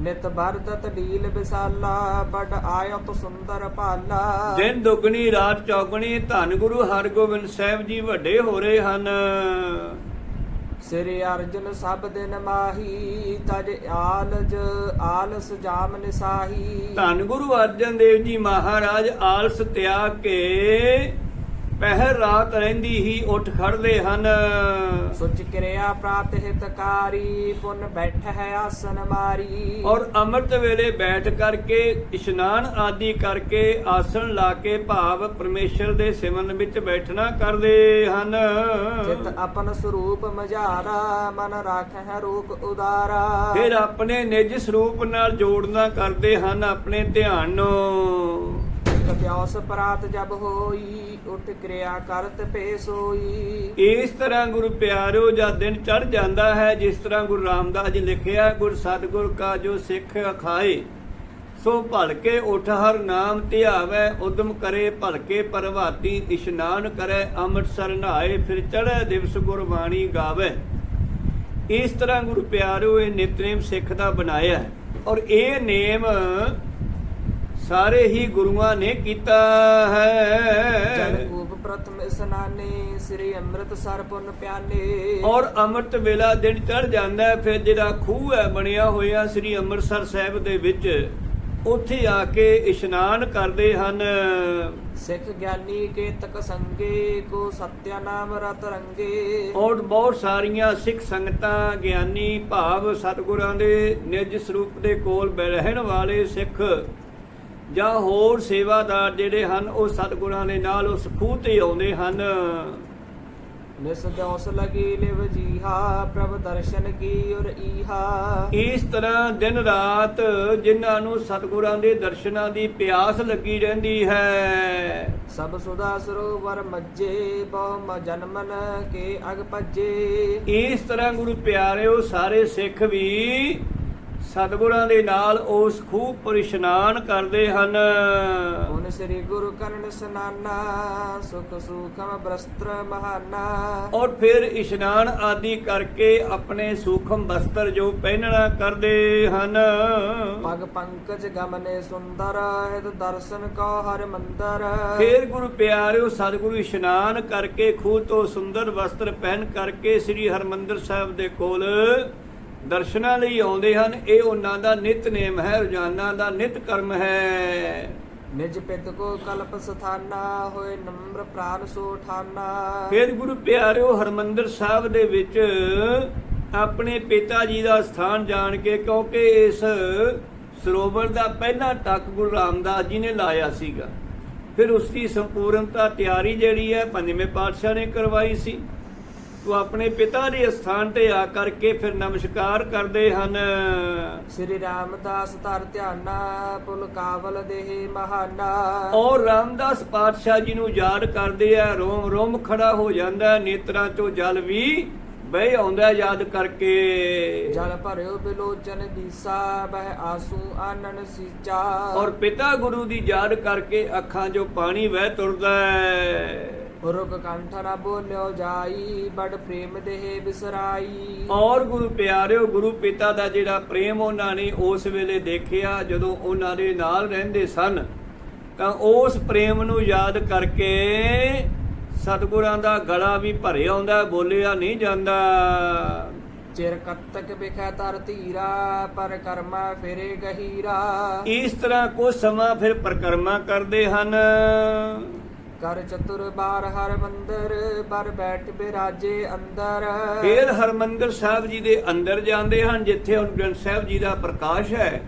ਨਿਤ ਬਰਦਤ ਢੀਲ ਵਿਸਾਲਾ ਬੜ ਆਇਤ ਸੁੰਦਰ ਭਾਲਾ। ਦਿਨ ਦੁਗਣੀ ਰਾਤ ਚੌਗਣੀ ਧੰਨ ਗੁਰੂ ਹਰਗੋਬਿੰਦ ਸਾਹਿਬ ਜੀ ਵੱਡੇ ਹੋ ਰਹੇ ਹਨ। ਸ੍ਰੀ ਅਰਜਨ ਸਭ ਦਿਨ ਮਾਹੀ ਤਜ ਆਲਜ ਆਲਸ ਜਾਮ ਨਿਸਾਹੀ। ਧੰਨ ਗੁਰੂ ਅਰਜਨ ਦੇਵ ਜੀ ਮਹਾਰਾਜ ਆਲਸ ਤਿਆਗ ਕੇ ਪਹਿਰ ਰਾਤ ਰਹਿੰਦੀ ਹੀ ਉੱਠ ਖੜਦੇ ਹਨ। ਸੁਚ ਕਿਰਿਆ ਪ੍ਰਾਪਤ ਹਿਤਕਾਰੀ ਪੁਨ ਬੈਠ ਹੈ ਆਸਨ ਮਾਰੀ। ਔਰ ਅੰਮ੍ਰਿਤ ਵੇਲੇ ਬੈਠ ਕਰਕੇ ਇਸ਼ਨਾਨ ਆਦਿ ਕਰਕੇ ਆਸਣ ਲਾ ਕੇ ਭਾਵ ਪਰਮੇਸ਼ਰ ਦੇ ਸਿਮਰਨ ਵਿੱਚ ਬੈਠਣਾ ਕਰਦੇ ਹਨ। ਚਿਤ ਆਪਨ ਸਰੂਪ ਮਝਾਰਾ ਮਨ ਰਾਖ ਹੈ ਰੂਪ ਉਦਾਰਾ। ਫਿਰ ਆਪਣੇ ਨਿਜ ਸਰੂਪ ਨਾਲ ਜੋੜਨਾ ਕਰਦੇ ਹਨ ਆਪਣੇ ਧਿਆਨ ਨੂੰ। ਕਪਿਆਸ ਪ੍ਰਾਤ ਜਬ ਹੋਈ, ਉਠ ਕਿਰਿਆ ਕਰਤ ਪੇ ਸੋਈ ਇਸ ਤਰ੍ਹਾਂ ਗੁਰੂ ਪਿਆਰਿਓ ਜਦ ਦਿਨ ਚੜ ਜਾਂਦਾ ਹੈ, ਜਿਸ ਤਰ੍ਹਾਂ ਗੁਰੂ ਰਾਮਦਾਸ ਜੀ ਲਿਖਿਆ, ਗੁਰ ਸਤਿਗੁਰ ਕਾ ਜੋ ਸਿੱਖ ਅਖਾਏ, ਸੋ ਭਲਕੇ ਉਠ ਹਰ ਨਾਮ ਧਿਆਵੈ, ਉਦਮ ਕਰੇ ਭਲਕੇ ਪ੍ਰਭਾਤੀ ਇਸ਼ਨਾਨ ਕਰੈ, ਅੰਮ੍ਰਿਤਸਰ ਨਹਾਏ, ਫਿਰ ਚੜ੍ਹੈ ਦਿਵਸ ਗੁਰਬਾਣੀ ਗਾਵੇ। ਇਸ ਤਰ੍ਹਾਂ ਗੁਰੂ ਪਿਆਰਿਓ ਇਹ ਨਿਤਨੇਮ ਸਿੱਖ ਦਾ ਬਣਾਇਆ ਔਰ ਇਹ ਨੇਮ ਸਾਰੇ ਹੀ ਗੁਰੂਆਂ ਨੇ ਕੀਤਾ ਹੈ। ਕੂਪ ਪ੍ਰਥਮ ਇਸਨਾਨੇ ਸ੍ਰੀ ਅੰਮ੍ਰਿਤਸਰ ਪੁੰਨ ਪਿਆਨੇ। ਔਰ ਅੰਮ੍ਰਿਤ ਵੇਲਾ ਦਿਨ ਚੜ ਜਾਂਦਾ ਫਿਰ ਜਿਹੜਾ ਖੂਹ ਹੈ ਬਣਿਆ ਹੋਇਆ ਸ੍ਰੀ ਅੰਮ੍ਰਿਤਸਰ ਸਾਹਿਬ ਦੇ ਵਿੱਚ ਉੱਥੇ ਆ ਕੇ ਇਸ਼ਨਾਨ ਕਰਦੇ ਹਨ। ਸਿੱਖ ਗਿਆਨੀ ਕੇ ਤਕ ਸੰਗੇ ਕੋ ਸਤਿਆ ਨਾਮ ਰਤ ਰੰਗੇ। ਔਰ ਬਹੁਤ ਸਾਰੀਆਂ ਸਿੱਖ ਸੰਗਤਾਂ ਗਿਆਨੀ ਭਾਵ ਸਤਿਗੁਰਾਂ ਦੇ ਨਿਜ ਸਰੂਪ ਦੇ ਕੋਲ ਰਹਿਣ ਵਾਲੇ ਸਿੱਖ ਜਾਂ ਹੋਰ ਸੇਵਾਦਾਰ ਜਿਹੜੇ ਹਨ ਉਹ ਸਤਿਗੁਰਾਂ ਦੇ ਨਾਲ ਉਸ ਖੂਹ ਤੇ ਆਉਂਦੇ ਹਨ। ਨਿਸ ਦਿਉਸ ਲਗੀ ਲਿਵ ਜੀਹਾ ਪ੍ਰਭ ਦਰਸ਼ਨ ਕੀ ਉਰ ਈਹਾ। ਇਸ ਤਰ੍ਹਾਂ ਦਿਨ ਰਾਤ ਜਿਨ੍ਹਾਂ ਨੂੰ ਸਤਿਗੁਰਾਂ ਦੇ ਦਰਸ਼ਨਾਂ ਦੀ ਪਿਆਸ ਲੱਗੀ ਰਹਿੰਦੀ ਹੈ। ਸਭ ਸੁਦਾ ਸਰੋਵਰ ਮੱਜੇ ਬਹੁ ਜਨਮਨ ਕੇ ਅਗ ਭੱਜੇ। ਇਸ ਤਰ੍ਹਾਂ ਗੁਰੂ ਪਿਆਰਿਓ ਸਾਰੇ ਸਿੱਖ ਵੀ ਸਤਿਗੁਰਾਂ ਦੇ ਨਾਲ ਉਸ ਖੂਹ ਪਰ ਇਸ਼ਨਾਨ ਕਰਦੇ ਹਨ। ਹੁਣ ਸ੍ਰੀ ਗੁਰੂ ਕਰਨ ਸਨਾਨਾ ਸੁਖ ਸੁਖਮ ਬ੍ਰਸਤਰ ਮਹਾਨਾ। ਔਰ ਫਿਰ ਇਸ਼ਨਾਨ ਆਦਿ ਕਰਕੇ ਆਪਣੇ ਸੂਖਮ ਬਸਤਰ ਜੋ ਪਹਿਨਣਾ ਕਰਦੇ ਹਨ। ਪਗ ਪੰਕਜ ਗਮਨੇ ਸੁੰਦਰ ਹਿਤ ਦਰਸ਼ਨ ਕੋ ਹਰ ਮੰਦਰ। ਫਿਰ ਗੁਰੂ ਪਿਆਰਿਓ ਸਤਿਗੁਰੂ ਇਸ਼ਨਾਨ ਕਰਕੇ ਖੂਹ ਤੋਂ ਸੁੰਦਰ ਵਸਤਰ ਪਹਿਨ ਕਰਕੇ ਸ੍ਰੀ ਹਰਮੰਦਰ ਸਾਹਿਬ ਦੇ ਕੋਲ ਦਰਸ਼ਨਾਂ ਲਈ ਆਉਂਦੇ ਹਨ ਇਹ ਉਹਨਾਂ ਦਾ ਨਿਤਨੇਮ ਹੈ ਰੋਜ਼ਾਨਾ ਦਾ ਨਿਤ ਕਰਮ ਹੈ। ਨਿਜ ਪਿਤ ਕੋ ਕਲਪ ਸਥਾਨਾ ਹੋਏ ਨੰਬਰ ਪ੍ਰਾਨ ਸੋ ਠਾਨਾ ਫਿਰ ਗੁਰੂ ਪਿਆਰਿਓ ਹਰਮੰਦਰ ਸਾਹਿਬ ਦੇ ਵਿੱਚ ਆਪਣੇ ਪਿਤਾ ਜੀ ਦਾ ਸਥਾਨ ਜਾਣ ਕੇ ਕਿਉਂਕਿ ਇਸ ਸਰੋਵਰ ਦਾ ਪਹਿਲਾ ਟੱਕ ਗੁਰੂ ਰਾਮਦਾਸ ਜੀ ਨੇ ਲਾਇਆ ਸੀਗਾ। ਫਿਰ ਉਸ ਦੀ ਸੰਪੂਰਨਤਾ ਤਿਆਰੀ ਜਿਹੜੀ ਹੈ ਪੰਜਵੇਂ ਪਾਤਸ਼ਾਹ ਨੇ ਕਰਵਾਈ ਸੀ। ਉਹ ਆਪਣੇ ਪਿਤਾ ਦੇ ਸਥਾਨ ਤੇ ਆ ਕਰਕੇ ਫਿਰ ਨਮਸਕਾਰ ਕਰਦੇ ਹਨ। ਸ੍ਰੀ ਰਾਮਦਾਸ ਧਰ ਧਿਆਨਾ ਪੁਲ ਕਾਵਲ ਦੇਹ ਮਹਾਨਾ। ਔਰ ਰਾਮਦਾਸ ਪਾਤਸ਼ਾਹ ਜੀ ਨੂੰ ਯਾਦ ਕਰਦੇ ਆ ਰੋਮ ਰੋਮ ਖੜਾ ਹੋ ਜਾਂਦਾ ਨੇਤਰਾਂ ਚੋਂ ਜਲ ਵੀ ਬਹਿ ਆਉਂਦਾ ਯਾਦ ਕਰਕੇ। ਜਲ ਭਰਿਓ ਬਿਲੋਚਨ ਦੀਸਾ ਬਹਿ ਆਸੂ ਆਨਨ ਸੀਚਾ। ਔਰ ਪਿਤਾ ਗੁਰੂ ਦੀ ਯਾਦ ਕਰਕੇ ਅੱਖਾਂ 'ਚੋਂ ਪਾਣੀ ਵਹਿ ਤੁਰਦਾ ਹੈ। ਰੁਕ ਕੰਠ ਨਾ ਬੋਲਿਓ ਜਾਈ ਬੜ ਪ੍ਰੇਮ ਦੇਹ ਬਿਸਰਾਈ। ਔਰ ਗੁਰੂ ਪਿਆਰਿਓ ਗੁਰੂ ਪਿਤਾ ਦਾ ਜਿਹੜਾ ਪ੍ਰੇਮ ਉਹਨਾਂ ਨੇ ਉਸ ਵੇਲੇ ਦੇਖਿਆ ਜਦੋਂ ਉਹਨਾਂ ਦੇ ਨਾਲ ਰਹਿੰਦੇ ਸਨ ਤਾਂ ਉਸ ਪ੍ਰੇਮ ਨੂੰ ਯਾਦ ਕਰਕੇ ਸਤਿਗੁਰਾਂ ਦਾ ਗਲਾ ਵੀ ਭਰਿਆ ਆਉਂਦਾ ਬੋਲਿਆ ਨਹੀਂ ਜਾਂਦਾ। ਚਿਰ ਕਤਕ ਬਿਖੈ ਤਰ ਧੀਰਾ ਪਰ ਕਰਮਾ ਫਿਰੇ ਗਹੀਰਾ। ਇਸ ਤਰ੍ਹਾਂ ਕੁਝ ਸਮਾਂ ਫਿਰ ਪ੍ਰਕਰਮਾ ਕਰਦੇ ਹਨ। ਕਰ ਚਤੁਰ ਬਾਰ ਹਰ ਮੰਦਰ ਬਰ ਬੈਠ ਬਿਰਾਜੇ ਅੰਦਰ। ਫਿਰ ਹਰਮੰਦਰ ਸਾਹਿਬ ਜੀ ਦੇ ਅੰਦਰ ਜਾਂਦੇ ਹਨ, ਜਿੱਥੇ ਹੁਣ ਗ੍ਰੰਥ ਸਾਹਿਬ ਜੀ ਦਾ ਪ੍ਰਕਾਸ਼ ਹੈ।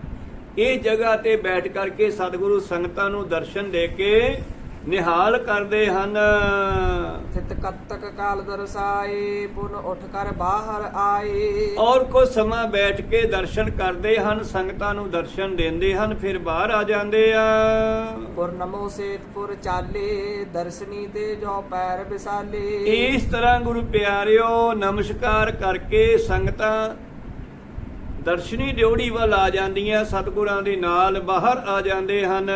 ਇਹ ਜਗ੍ਹਾ ਤੇ ਬੈਠ ਕਰਕੇ ਸਤਿਗੁਰੂ ਸੰਗਤਾਂ ਨੂੰ ਦਰਸ਼ਨ ਦੇ ਕੇ ਨਿਹਾਲ ਕਰਦੇ ਹਨ। ਥਿਤ ਕਤਕ ਕਾਲ ਦਰਸਾਏ ਪੁਨ ਉਠ ਕਰ ਬਾਹਰ ਆਏ। ਔਰ ਕੁਝ ਸਮਾਂ ਬੈਠ ਕੇ ਦਰਸ਼ਨ ਕਰਦੇ ਹਨ ਸੰਗਤਾਂ ਨੂੰ ਦਰਸ਼ਨ ਦਿੰਦੇ ਹਨ ਫਿਰ ਬਾਹਰ ਆ ਜਾਂਦੇ ਆ। ਪੁਰ ਨਮੋ ਸੇਤਪੁਰ ਚਾਲੇ ਦਰਸ਼ਨੀ ਤੇ ਜੋ ਪੈਰ ਬਿਸਾਲੇ ਇਸ ਤਰ੍ਹਾਂ ਗੁਰੂ ਪਿਆਰਿਓ ਨਮਸਕਾਰ ਕਰਕੇ ਸੰਗਤਾਂ ਦਰਸ਼ਨੀ ਡਿਉੜੀ ਵੱਲ ਆ ਜਾਂਦੀਆਂ ਸਤਿਗੁਰਾਂ ਦੇ ਨਾਲ ਬਾਹਰ ਆ ਜਾਂਦੇ ਹਨ।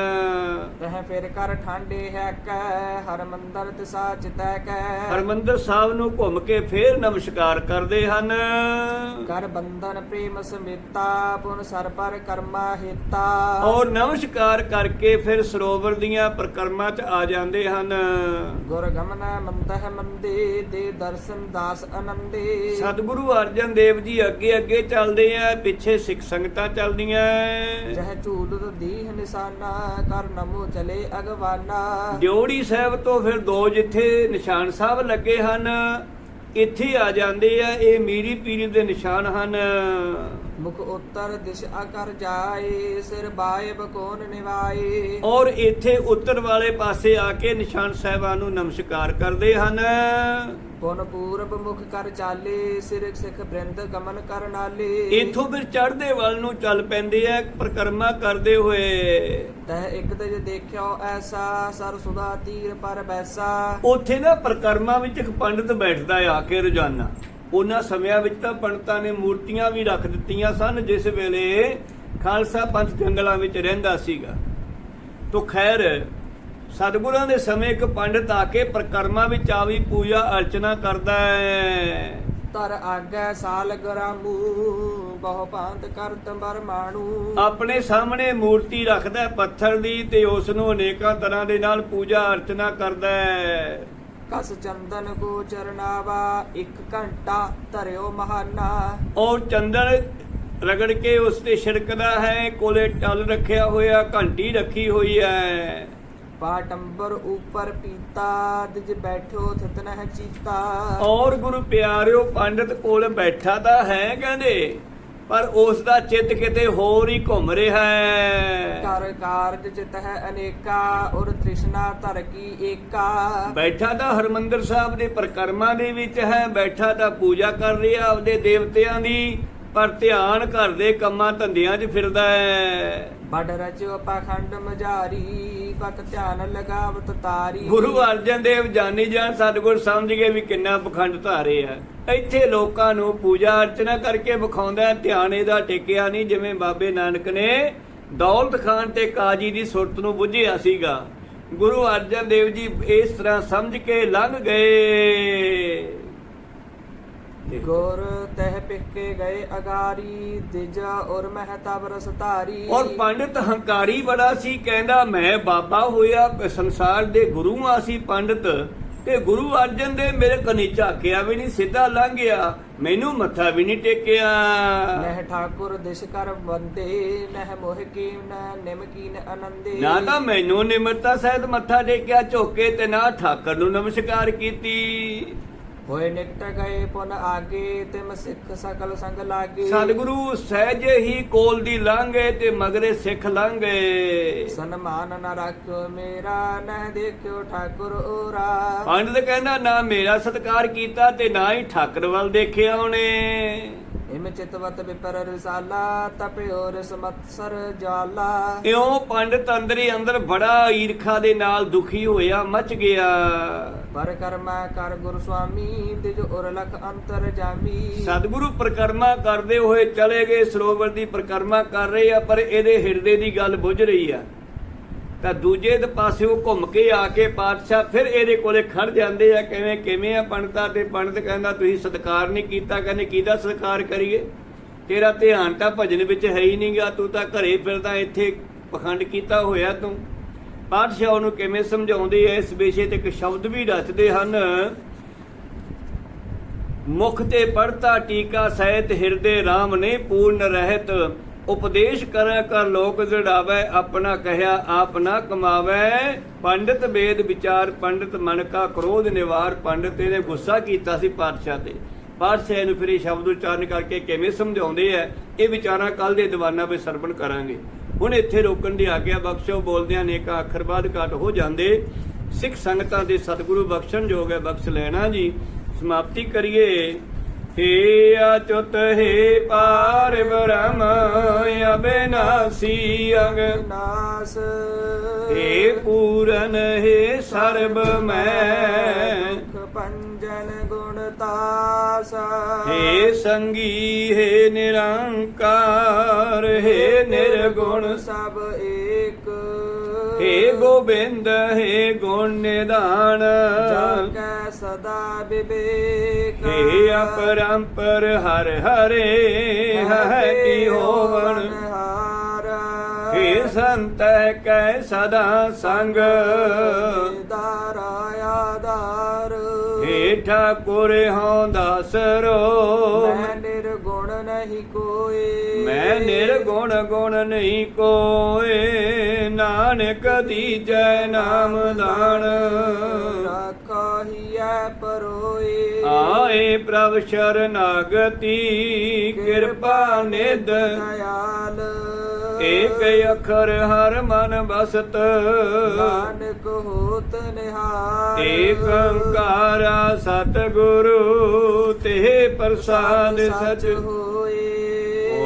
ਰਹਿ ਫਿਰ ਕਰ ਠਾਂਡੇ ਹੈ ਕੈ ਹਰ ਮੰਦਰ ਤਿਸਾ ਚਿਤੈ ਕੈ। ਹਰਮੰਦਰ ਸਾਹਿਬ ਨੂੰ ਘੁੰਮ ਕੇ ਫੇਰ ਨਮਸਕਾਰ ਕਰਦੇ ਹਨ। ਕਰ ਬੰਧਨ ਪ੍ਰੇਮ ਸਮੇਤਾ ਪੁਨ ਸਰ ਪਰ ਕਰਮਾ ਹਿਤਾ। ਔਰ ਨਮਸਕਾਰ ਕਰਕੇ ਫਿਰ ਸਰੋਵਰ ਦੀਆਂ ਪ੍ਰਕਰਮਾਂ 'ਚ ਆ ਜਾਂਦੇ ਹਨ। ਗੁਰ ਗਮਨ ਮੰਦਹ ਮੰਦੇ ਦੇ ਦਰਸ਼ਨ ਦਾਸ ਅਨੰਦੇ ਸਤਿਗੁਰੂ ਅਰਜਨ ਦੇਵ ਜੀ ਅੱਗੇ ਅੱਗੇ ਚੱਲਦੇ ਆ। ਪਿੱਛੇ ਸਿੱਖ ਸੰਗਤਾਂ ਚੱਲਦੀਆਂ ਜਹ ਝੂਲਤ ਦੀਹ ਨਿਸ਼ਾਨਾ ਕਰ ਨਮੋ ਚਲੇ ਅਗਵਾਨਾ। ਡਿਉੜੀ ਸਾਹਿਬ ਤੋਂ ਫਿਰ ਦੋ ਜਿੱਥੇ ਨਿਸ਼ਾਨ ਸਾਹਿਬ ਲੱਗੇ ਹਨ ਇੱਥੇ ਆ ਜਾਂਦੇ ਆ ਇਹ ਮੀਰੀ ਪੀਰੀ ਦੇ ਨਿਸ਼ਾਨ ਹਨ। ਮੁਖ ਉੱਤਰ ਦਿਸ਼ ਅਕਰ ਜਾਏ ਸਿਰ ਬਾਇਬ ਕੋਨ ਨਿਵਾਏ। ਔਰ ਇੱਥੇ ਉੱਤਰ ਵਾਲੇ ਪਾਸੇ ਆ ਕੇ ਨਿਸ਼ਾਨ ਸਾਹਿਬਾਂ ਨੂੰ ਨਮਸਕਾਰ ਕਰਦੇ ਹਨ। ਪੁਨ ਪੂਰਬ ਮੁਖ ਕਰ ਚਾਲੇ ਸਿਰ ਸਿਖ ਬ੍ਰਿੰਦ ਗਮਨ ਕਰ ਨਾਲੇ। ਇੱਥੋਂ ਫਿਰ ਚੜ੍ਹਦੇ ਵੱਲ ਨੂੰ ਚੱਲ ਪੈਂਦੇ ਆ ਪ੍ਰਕਰਮਾ ਕਰਦੇ ਹੋਏ। ਤਹ ਇੱਕ ਤੇ ਜੇ ਦੇਖਿਓ ਐਸਾ ਸਰ ਸੁਦਾ ਤੀਰ ਪਰ ਬੈਸਾ। ਉੱਥੇ ਨਾ ਪ੍ਰਕਰਮਾ ਵਿੱਚ ਇੱਕ ਪੰਡਤ ਬੈਠਦਾ ਆ ਕੇ ਰੋਜ਼ਾਨਾ। ਉਹਨਾਂ ਸਮਿਆਂ ਵਿੱਚ ਤਾਂ ਪੰਡਤਾਂ ਨੇ ਮੂਰਤੀਆਂ ਵੀ ਰੱਖ ਦਿੱਤੀਆਂ ਸਨ ਜਿਸ ਵੇਲੇ ਖਾਲਸਾ ਪੰਥ ਜੰਗਲਾਂ ਵਿੱਚ ਰਹਿੰਦਾ ਸੀਗਾ। ਤੋ ਖੈਰ ਸਤਿਗੁਰਾਂ ਦੇ ਸਮੇਂ ਇੱਕ ਪੰਡਤ ਆ ਕੇ ਪ੍ਰਕਰਮਾ ਵਿੱਚ ਆਵੀ ਪੂਜਾ ਅਰਚਨਾ ਕਰਦਾ ਹੈ। ਤਰ ਆਗੈ ਸਾਲ ਗਰਾਮੂ ਬਹੁ ਭਾਂਤ ਕਰਤ ਬਰ ਮਾਣੂ। ਆਪਣੇ ਸਾਹਮਣੇ ਮੂਰਤੀ ਰੱਖਦਾ ਪੱਥਰ ਦੀ ਤੇ ਉਸ ਨੂੰ ਅਨੇਕਾਂ ਤਰ੍ਹਾਂ ਦੇ ਨਾਲ ਪੂਜਾ ਅਰਚਨਾ ਕਰਦਾ ਹੈ। ਕਸ ਚੰਦਨ ਕੋ ਚਰਨਾਵਾ ਇੱਕ ਘੰਟਾ ਧਰਿਓ ਮਹਾਨਾ। ਔਰ ਚੰਦਨ ਰਗੜ ਕੇ ਉਸ ਤੇ ਛਿੜਕਦਾ ਹੈ ਕੋਲੇ ਟਲ ਰੱਖਿਆ ਹੋਇਆ ਘੰਟੀ ਰੱਖੀ ਹੋਈ ਹੈ। ਪਾਟੰਬਰ ਉਪਰ ਪੀਤਾ ਦਿਜ ਬੈਠੋ ਥਿਤ ਨਹਿ ਚੀਤਾ। ਔਰ ਗੁਰੂ ਪਿਆਰਿਓ ਪੰਡਤ ਕੋਲ ਬੈਠਾ ਤਾਂ ਹੈ ਕਹਿੰਦੇ। ਪਰ ਉਸ ਦਾ ਚਿੱਤ ਕਿਤੇ ਹੋਰ ਹੀ ਘੁੰਮ ਰਿਹਾ ਹੈ। ਕਰ ਕਾਰਜ ਚਿਤ ਹੈ ਅਨੇਕਾ ਔਰ ਤ੍ਰਿਸ਼ਨਾ ਧਰ ਕੀ ਏਕਾ। ਬੈਠਾ ਤਾਂ ਹਰਮੰਦਰ ਸਾਹਿਬ ਦੇ ਪ੍ਰਕਰਮਾਂ ਦੇ ਵਿੱਚ ਹੈ ਬੈਠਾ ਤਾਂ ਪੂਜਾ ਕਰ ਰਿਹਾ ਆਪਦੇ ਦੇਵਤਿਆਂ ਦੀ ਪਰ ਧਿਆਨ ਘਰ ਦੇ ਕੰਮਾਂ ਧੰਦਿਆਂ 'ਚ ਫਿਰਦਾ ਹੈ। ਬੜ ਰਚਿਓ ਪਾਖੰਡ ਮਝਾਰੀ। ਬਕ ਧਿਆਨ ਲਗਾਵਤ ਤਾਰੀ। ਗੁਰੂ ਅਰਜਨ ਦੇਵ ਜਾਨੀ ਜਾਨ ਸਤਿਗੁਰ ਸਮਝ ਗਏ ਵੀ ਕਿੰਨਾ ਪਖੰਡ ਧਾਰੇ ਆ। ਇੱਥੇ ਲੋਕਾਂ ਨੂੰ ਪੂਜਾ ਅਰਚਨਾ ਕਰਕੇ ਵਿਖਾਉਂਦਾ ਹੈ, ਧਿਆਨ ਇਹਦਾ ਟਿਕਿਆ ਨਹੀਂ ਜਿਵੇਂ ਬਾਬੇ ਨਾਨਕ ਨੇ ਦੌਲਤ ਖਾਨ ਤੇ ਕਾਜੀ ਦੀ ਸੁਰਤ ਨੂੰ ਬੁੱਝਿਆ ਸੀਗਾ। ਗੁਰੂ ਅਰਜਨ ਦੇਵ ਜੀ ਇਸ ਤਰ੍ਹਾਂ ਸਮਝ ਕੇ ਲੰਘ ਗਏ। ਗੁਰ ਤਹਿ ਪਿੱਕੇ ਗਏ ਅਗਾਰੀ ਦਿਜਾ ਔਰ ਮਹਤਾ ਬਰਸ ਧਾਰੀ। ਔਰ ਪੰਡਿਤ ਹੰਕਾਰੀ ਬੜਾ ਸੀ ਕਹਿੰਦਾ ਮੈਂ ਬਾਬਾ ਹੋਇਆ ਸੰਸਾਰ ਦੇ ਗੁਰੂ ਆ ਸੀ ਪੰਡਿਤ। ਤੇ ਗੁਰੂ ਅਰਜਨ ਦੇ ਮੇਰੇ ਕਨੀ ਝਾਕਿਆ ਵੀ ਨਹੀਂ ਸਿੱਧਾ ਲੰਘ ਗਿਆ ਮੈਨੂੰ ਮੱਥਾ ਵੀ ਨਹੀਂ ਟੇਕਿਆ। ਨਹਿ ਠਾਕੁਰ ਦਿਸ਼ ਕਰ ਬੰਦੇ ਨਹਿ ਮੋਹ ਕੀਨ ਨਿਮਕੀਨ ਆਨੰਦੇ ਨਾ ਤਾਂ ਮੈਨੂੰ ਨਿਮਰਤਾ ਸਹਿਤ ਮੱਥਾ ਟੇਕਿਆ ਝੋਕੇ ਤੇ ਨਾ ਠਾਕਰ ਨੂੰ ਨਮਸਕਾਰ ਕੀਤੀ। ਹੋਏ ਨਿਕਟ ਗਏ ਪੁਨ ਆਗੇ ਤਿਮ ਸਿੱਖ ਸਕਲ ਸੰਗ ਲਾਗੇ। ਸਤਿਗੁਰੂ ਸਹਿਜੇ ਹੀ ਕੋਲ ਦੀ ਲੰਘੇ ਤੇ ਮਗਰੇ ਸਿੱਖ ਲੰਘੇ। ਸਨਮਾਨ ਨ ਰੱਖਿਓ ਮੇਰਾ ਨਹਿ ਦੇਖਿਓ ਠਾਕੁਰ ਓਰਾ ਪੰਡਤ ਕਹਿੰਦਾ ਨਾ ਮੇਰਾ ਸਤਿਕਾਰ ਕੀਤਾ ਤੇ ਨਾ ਹੀ ਠਾਕਰ ਵੱਲ ਦੇਖਿਆ ਉਹਨੇ। ਇਮ ਚਿਤਵਤ ਵਿਪਰ ਰਸਾਲਾ ਤਪਿਓ ਰਸ ਮਤਸਰ ਜਾਲਾ। ਇਉਂ ਪੰਡਤ ਅੰਦਰ ਅੰਦਰ ਬੜਾ ਈਰਖਾ ਦੇ ਨਾਲ ਦੁਖੀ ਹੋਇਆ ਮਚ ਗਿਆ। ਪਰ ਕਰਮਾ ਕਰ ਗੁਰ ਸੁਆਮੀ ਤਿਜ ਉਰ ਲਖ ਅੰਤਰ ਜਾਮੀ। ਸਤਿਗੁਰੂ ਪ੍ਰਕਰਮਾ ਕਰਦੇ ਹੋਏ ਚਲੇ ਗਏ ਸਰੋਵਰ ਦੀ ਪ੍ਰਕਰਮਾ ਕਰ ਰਹੇ ਆ ਪਰ ਇਹਦੇ ਹਿਰਦੇ ਦੀ ਗੱਲ ਬੁੱਝ ਰਹੀ ਆ। ਤਾਂ ਦੂਜੇ ਦੇ ਪਾਸਿਓਂ ਘੁੰਮ ਕੇ ਆ ਕੇ ਪਾਤਸ਼ਾਹ ਫਿਰ ਇਹਦੇ ਕੋਲੇ ਖੜ ਜਾਂਦੇ ਆ, ਕਿਵੇਂ ਕਿਵੇਂ ਆ ਪੰਡਤਾ? ਤੇ ਪੰਡਤ ਕਹਿੰਦਾ, ਤੁਸੀਂ ਸਤਿਕਾਰ ਨਹੀਂ ਕੀਤਾ। ਕਹਿੰਦੇ, ਕਿਹਦਾ ਸਤਿਕਾਰ ਕਰੀਏ? ਤੇਰਾ ਧਿਆਨ ਤਾਂ ਭਜਨ ਵਿੱਚ ਹੈ ਹੀ ਨਹੀਂ ਨਹੀਂਗਾ ਤੂੰ ਤਾਂ ਘਰੇ ਫਿਰਦਾ, ਇੱਥੇ ਪਖੰਡ ਕੀਤਾ ਹੋਇਆ ਤੂੰ। ਪਾਤਸ਼ਾਹ ਉਹਨੂੰ ਕਿਵੇਂ ਸਮਝਾਉਂਦੇ ਐ ਇਸ ਵਿਸ਼ੇ ਤੇ ਇੱਕ ਸ਼ਬਦ ਵੀ ਰਚਦੇ ਹਨ। ਮੁਖ ਤੇ ਪੜਤਾ ਟੀਕਾ ਸਹਿਤ ਹਿਰਦੇ RAM ਨੇ ਪੂਰਨ ਰਹਿਤ। ਉਪਦੇਸ਼ ਕਰੈ ਕਰ ਲੋਕ ਜੜਾਵੇ, ਆਪਣਾ ਕਹਿਆ ਆਪ ਨਾ ਕਮਾਵੇ। ਪੰਡਿਤ ਵੇਦ ਵਿਚਾਰ, ਪੰਡਿਤ ਮਨ ਕਾ ਕ੍ਰੋਧ ਨਿਵਾਰ। ਪੰਡਿਤ ਇਹਨੇ ਗੁੱਸਾ ਕੀਤਾ ਸੀ ਪਾਤਸ਼ਾਹ ਤੇ। ਪਾਤਸ਼ਾਹ ਨੂੰ ਫਿਰ ਇਹ ਸ਼ਬਦ ਉਚਾਰਨ ਕਰਕੇ ਕਿਵੇਂ ਸਮਝਾਉਂਦੇ ਆ, ਇਹ ਵਿਚਾਰਾਂ ਕੱਲ ਦੇ ਦੀਵਾਨਾਂ ਵਿੱਚ ਸਰਵਣ ਕਰਾਂਗੇ। ਹੁਣ ਇੱਥੇ ਰੋਕਣ ਦੀ ਆਗਿਆ ਬਖਸ਼ੋ, ਬੋਲਦਿਆਂ ਨੇਕਾ ਅੱਖਰ ਬਾਅਦ ਘਟ ਹੋ ਜਾਂਦੇ। ਸਿੱਖ ਸੰਗਤਾਂ ਦੇ ਸਤਿਗੁਰੂ ਬਖਸ਼ਣ ਯੋਗ ਹੈ, ਬਖਸ਼ ਲੈਣਾ ਜੀ। ਸਮਾਪਤੀ ਕਰੀਏ। ਹੇ ਅਚੁਤ ਹੇ ਪਾਰ ਬ੍ਰਹਮ ਅਬਿਨਾਸੀ ਅਗ। ਨਾਸ। ਹੇ ਪੂਰਨ ਹੇ ਸਰਬ ਮੈਂ। ਪੰਜਨ ਗੁਣ ਤਾਸ। ਹੇ ਸੰਗੀ ਹੇ ਨਿਰੰਕਾਰ ਹੇ ਨਿਰਗੁਣ। ਸਭ ਏਕ। ਹੇ ਗੋਬਿੰਦ ਹੇ ਗੁਣ ਨਿਧਾਨ। ਜਗ ਕੈ ਸਦਾ ਵਿਵੇਕ ਹੇ ਅਪਰੰਪਰ ਹਰ ਹਰੇ ਹੈ ਕੀ ਹੋਵਣ? ਹਾਰ। ਹੇ ਸੰਤ ਕੈ ਸਦਾ ਸੰਗ। ਦਾਰਾ ਆਧਾਰ। ਹੇ ਠਾਕੁਰ ਹਉ ਦਾਸਰੋ ਮੈਂ ਨਿਰਗੁਣ ਨਹੀਂ ਕੋਏ। ਮੈਂ ਨਿਰਗੁਣ ਗੁਣ ਨਹੀਂ ਕੋਏ। ਨਾਨਕ ਦੀਜੈ ਨਾਮ ਦਾਨ ਰਾਖਾਹੀਐ ਪਰੋਏ। ਆਏ ਪ੍ਰਭ ਸ਼ਰਨਾਗਤੀ ਕਿਰਪਾ ਨਿਧ। ਦਇਆਲ। ਏਕ ਅੱਖਰ ਹਰ ਮਨ ਬਸਤ ਨਾਨਕ ਹੋਤ ਨਿਹਾਲ। ਏਕ ਓੰਕਾਰਾ ਸਤਿਗੁਰੂ ਤੇ ਪ੍ਰਸਾਦ ਸਚ ਹੋਏ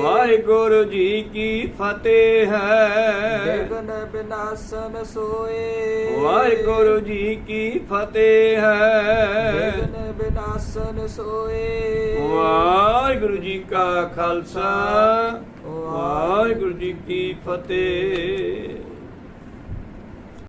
ਵਾਹਿਗੁਰੂ ਜੀ ਕੀ ਫਤਿਹ ਹੈ। ਵਿਗਨ ਬਿਨਾਸਨ ਸੋਏ। ਵਾਹਿਗੁਰੂ ਜੀ ਕੀ ਫਤਿਹ ਹੈ। ਵਿਗਨ ਬਿਨਾਸਨ ਸੋਏ। ਵਾਹਿਗੁਰੂ ਜੀ ਕਾ ਖਾਲਸਾ। ਵਾਹਿਗੁਰੂ ਜੀ ਕੀ ਫਤਿਹ।